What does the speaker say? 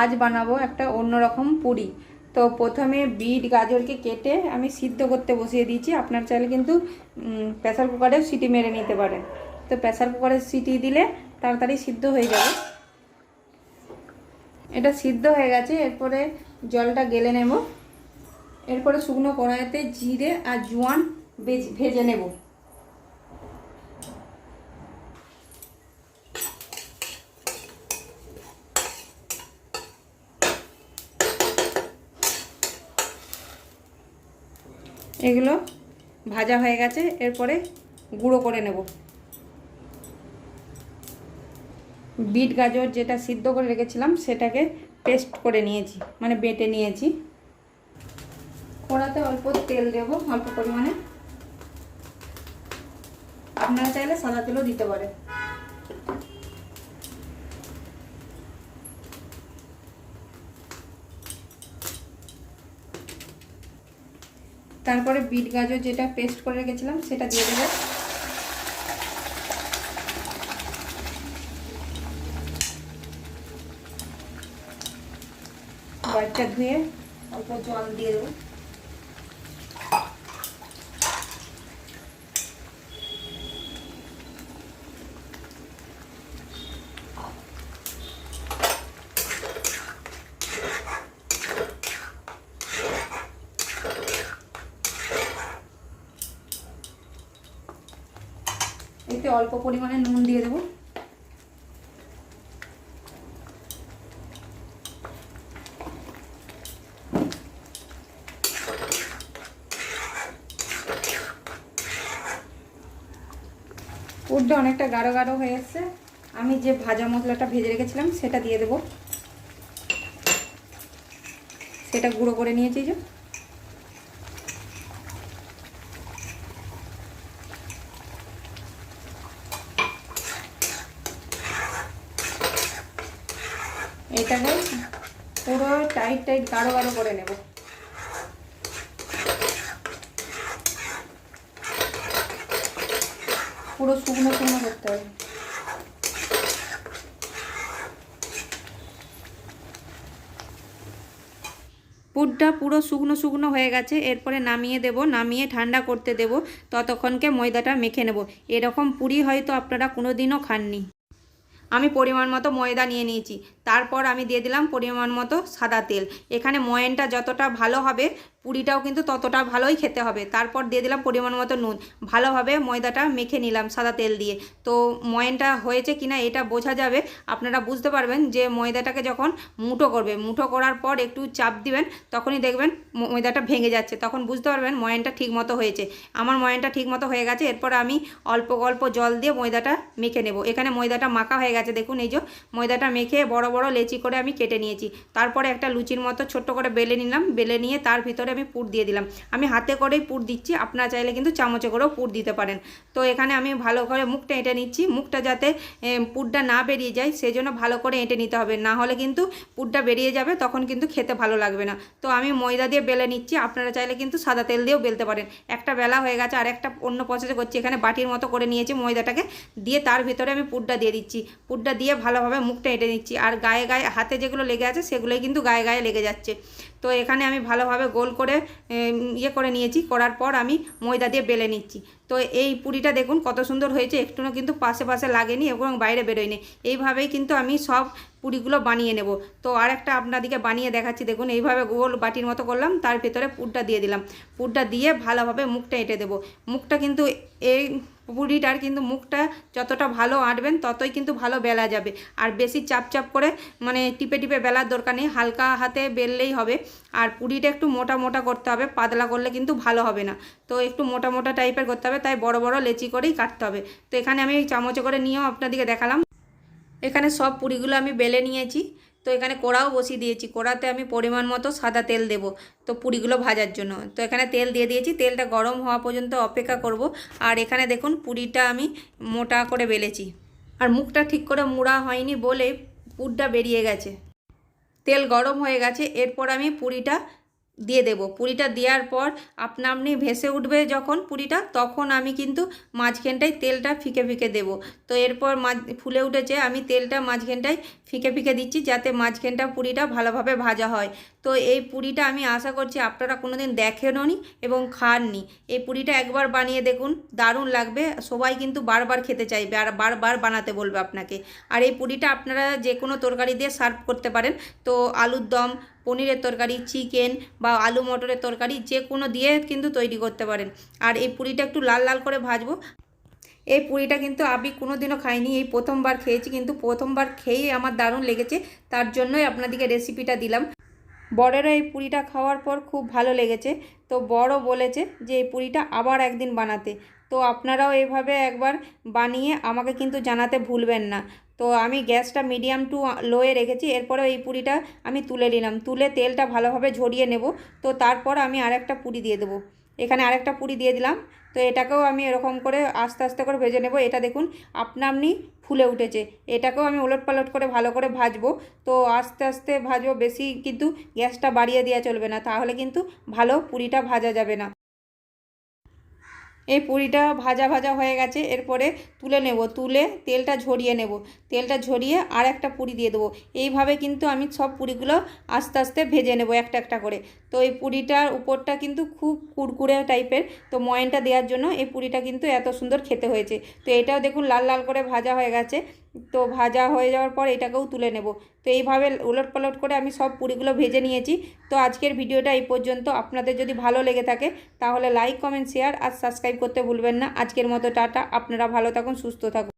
আজ বানাবো একটা অন্যরকম পুরি। তো প্রথমে বিট, গাজরকে কেটে আমি সিদ্ধ করতে বসিয়ে দিয়েছি। আপনার চাইলে কিন্তু প্রেসার কুকারেও সিটি মেরে নিতে পারেন। তো প্রেসার কুকারে সিটি দিলে তাড়াতাড়ি সিদ্ধ হয়ে যাবে। এটা সিদ্ধ হয়ে গেছে, এরপরে জলটা গেলে নেব। এরপরে শুকনো কড়াইতে জিরে আর জোয়ান ভেজে নেব। এগুলো ভাজা হয়ে গেছে, এরপরে গুঁড়ো করে নেব। বিট গাজর যেটা সিদ্ধ করে রেখেছিলাম, সেটাকে পেস্ট করে নিয়েছি মানে বেটে নিয়েছি। কড়াতে অল্প তেল দেবো, অল্প পরিমাণে। আপনারা চাইলে সাদা তেলও দিতে পারে তারপরে বিট গাজর যেটা পেস্ট করে রেখেছিলাম, সেটা দিয়ে দেবো। বাচ্চা ধুয়ে অল্প জল দিয়ে দেবো এতে অল্প পরিমাণে নুন দিয়ে দেবো। পুরটা অনেকটা গাঢ় গাঢ় হয়ে এসছে। আমি যে ভাজা মশলাটা ভেজে রেখেছিলাম, সেটা দিয়ে দেবো। সেটা গুঁড়ো করে নিয়েছি যে। এটাকে পুরো টাইট টাইট গাঢ় গাঢ় করে নেব। পুরো শুকনো শুকনো করতে হবে। পুরটা পুরো শুকনো শুকনো হয়ে গেছে। এরপরে নামিয়ে দেব, নামিয়ে ঠান্ডা করতে দেব। ততক্ষণকে ময়দাটা মেখে নেব। এরকম পুরি হয়তো আপনারা কোনো দিনও খাননি। আমি পরিমাণ মতো ময়দা নিয়ে নিয়েছি। তারপর আমি দিয়ে দিলাম পরিমাণ মতো সাদা তেল। এখানে ময়নটা যতটা ভালো হবে, পুরিটাও কিন্তু ততটা ভালোই খেতে হবে। তারপর দিয়ে দিলাম পরিমাণ মতো নুন। ভালোভাবে ময়দাটা মেখে নিলাম সাদা তেল দিয়ে। তো ময়নটা হয়েছে কিনা এটা বোঝা যাবে। আপনারা বুঝতে পারবেন যে ময়দাটাকে যখন মুঠো করবে, মুঠো করার পর একটু চাপ দিবেন, তখনই দেখবেন ময়দাটা ভেঙে যাচ্ছে। তখন বুঝতে পারবেন ময়নটা ঠিক মতো হয়েছে। আমার ময়নটা ঠিক মতো হয়ে গেছে, এরপর আমি অল্প অল্প জল দিয়ে ময়দাটা মেখে নেব। এখানে ময়দাটা মাখা হয়ে গেছে, দেখুন এই যে ময়দাটা মেখে বড় বড় লেচি করে আমি কেটে নিয়েছি। তারপরে একটা লুচির মতো ছোট্ট করে বেলে নিলাম। বেলে নিয়ে তার ভিতরে আমি পুর দিয়ে দিলাম। আমি হাতে করেই পুর দিচ্ছি। আপনারা চাইলে কিন্তু চামচে করেও পুর দিতে পারেন। তো এখানে আমি ভালো করে মুখটা এঁটে নিচ্ছি। মুখটা যাতে পুরটা না বেরিয়ে যায় সেই জন্য ভালো করে এঁটে নিতে হবে। না হলে কিন্তু পুরটা বেরিয়ে যাবে, তখন কিন্তু খেতে ভালো লাগবে না। তো আমি ময়দা দিয়ে বেলে নিচ্ছি। আপনারা চাইলে কিন্তু সাদা তেল দিয়েও বেলতে পারেন। একটা বেলা হয়ে গেছে, আর একটা অন্য প্রসেসে করছি। এখানে বাটির মতো করে নিয়েছি ময়দাটাকে। দিয়ে তার ভিতরে আমি পুরটা দিয়ে দিচ্ছি। পুরটা দিয়ে ভালোভাবে মুখটা এঁটে নিচ্ছি। আর গায়ে গায়ে হাতে যেগুলো লেগে আছে সেগুলোই কিন্তু গায়ে গায়ে লেগে যাচ্ছে। তো এখানে আমি ভালোভাবে গোল করে ইয়ে করে নিয়েছি, করার পর আমি ময়দা দিয়ে বেলে নিচ্ছি। তো এই পুরিটা দেখুন কত সুন্দর হয়েছে, একটুও কিন্তু পাশে পাশে লাগেনি এবং বাইরে বেরোয়নি। এইভাবেই কিন্তু আমি সব পুরিগুলো বানিয়ে নেব। তো আর একটা আপনাদেরকে বানিয়ে দেখাচ্ছি, দেখুন এইভাবে গোল বাটির মতো করলাম, তার ভেতরে পুরটা দিয়ে দিলাম। পুরটা দিয়ে ভালোভাবে মুখটা এঁটে দেবো। মুখটা কিন্তু এই পুরিটার কিন্তু মুখটা যতটা ভালো আঁটবেন, ততই কিন্তু ভালো বেলা যাবে। আর বেশি চাপ চাপ করে মানে টিপে টিপে বেলার দরকার নেই, হালকা হাতে বেললেই হবে। আর পুরিটা একটু মোটা মোটা করতে হবে, পাতলা করলে কিন্তু ভালো হবে না। তো একটু মোটা মোটা টাইপের করতে হবে, তাই বড় বড় লেচি করেই কাটতে হবে। তো এখানে আমি চামচে করে নিয়েও আপনাদেরকে দেখালাম। এখানে সব পুরিগুলো আমি বেলে নিয়েছি। তো এখানে কড়াও বসিয়ে দিয়েছি। কড়াতে আমি পরিমাণ মতো সাদা তেল দেব তো পুরিগুলো ভাজার জন্য। তো এখানে তেল দিয়ে দিয়েছি। তেলটা গরম হওয়া পর্যন্ত অপেক্ষা করব। আর এখানে দেখুন পুরিটা আমি মোটা করে বেলেছি। আর মুখটা ঠিক করে মুড়া হয়নি বলে পুরটা বেরিয়ে গেছে। তেল গরম হয়ে গেছে। এরপর আমি পুরিটা দিয়ে দেব। পুরিটা দেওয়ার পর আপনা আপনি ভেসে উঠবে যখন পুরিটা, তখন আমি কিন্তু মাঝখানটায় তেলটা ফিকে ফিকে দেব। তো এরপর মাঝ, ফুলে উঠেছে, আমি তেলটা মাঝখানটায় ফিকে ফিকে দিচ্ছি যাতে মাঝখানটা পুরিটা ভালোভাবে ভাজা হয়। তো এই পুরিটা আমি আশা করছি আপনারা কোনো দিন দেখেনও নি এবং খাননি। এই পুরিটা একবার বানিয়ে দেখুন, দারুণ লাগবে। সবাই কিন্তু বারবার খেতে চাইবে আর বারবার বানাতে বলবে আপনাকে। আর এই পুরিটা আপনারা যে কোনো তরকারি দিয়ে সার্ভ করতে পারেন। তো আলুর দম পনিরের তরকারি, চিকেন বা আলু মটরের তরকারি যে কোনো দিয়ে কিন্তু তৈরি করতে পারেন। আর এই পুরিটা একটু লাল লাল করে ভাজবো। এই পুরিটা কিন্তু আমি কোনো দিনও খাইনি। এই প্রথমবার খেয়েছি কিন্তু প্রথমবার খেয়েই আমার দারুণ লেগেছে। তার জন্যই আপনাদেরকে রেসিপিটা দিলাম। বড়েরা এই পুরিটা খাওয়ার পর খুব ভালো লেগেছে। তো বড় বলেছে যে এই পুরিটা আবার একদিন বানাতে। তো আপনারাও এইভাবে একবার বানিয়ে আমাকে কিন্তু জানাতে ভুলবেন না। তো আমি গ্যাসটা মিডিয়াম টু লোয়ে রেখেছি, এরপরে এই পুরিটা আমি তুলে নিলাম। তুলে তেলটা ভালোভাবে ঝরিয়ে নেব। তো তারপর আমি আরেকটা পুরি দিয়ে দেবো। এখানে আরেকটা পুরি দিয়ে দিলাম। তো এটাকেও আমি এরকম করে আস্তে আস্তে করে ভেজে নেব। এটা দেখুন আপনা আপনি ফুলে উঠেছে। এটাকেও আমি ওলট পালট করে ভালো করে ভাজবো। তো আস্তে আস্তে ভাজবো, বেশি কিন্তু গ্যাসটা বাড়িয়ে দেওয়া চলবে না। তাহলে কিন্তু ভালো পুরিটা ভাজা যাবে না। এই পুরিটা ভাজা ভাজা হয়ে গেছে, এরপরে তুলে নেব, তুলে তেলটা ঝরিয়ে নেব। তেলটা ঝরিয়ে আর একটা পুরি দিয়ে দেবো। এইভাবে কিন্তু আমি সব পুরিগুলো আস্তে আস্তে ভেজে নেব একটা একটা করে। তো এই পুরিটার উপরটা কিন্তু খুব কুড়কুড়ে টাইপের। তো ময়নটা দেওয়ার জন্য এই পুরিটা কিন্তু এত সুন্দর খেতে হয়েছে। তো এটাও দেখুন লাল লাল করে ভাজা হয়ে গেছে। তো ভাজা হয়ে যাওয়ার পর এটাকেও তুলে নেব। তো এইভাবে উলট পালট করে আমি সব পুরিগুলো ভেজে নিয়েছি। তো আজকের ভিডিওটা এই পর্যন্ত। আপনাদের যদি ভালো লেগে থাকে তাহলে লাইক কমেন্ট শেয়ার আর সাবস্ক্রাইব করতে ভুলবেন না। আজকের মতো টাটা। আপনারা ভালো থাকুন সুস্থ থাকুন।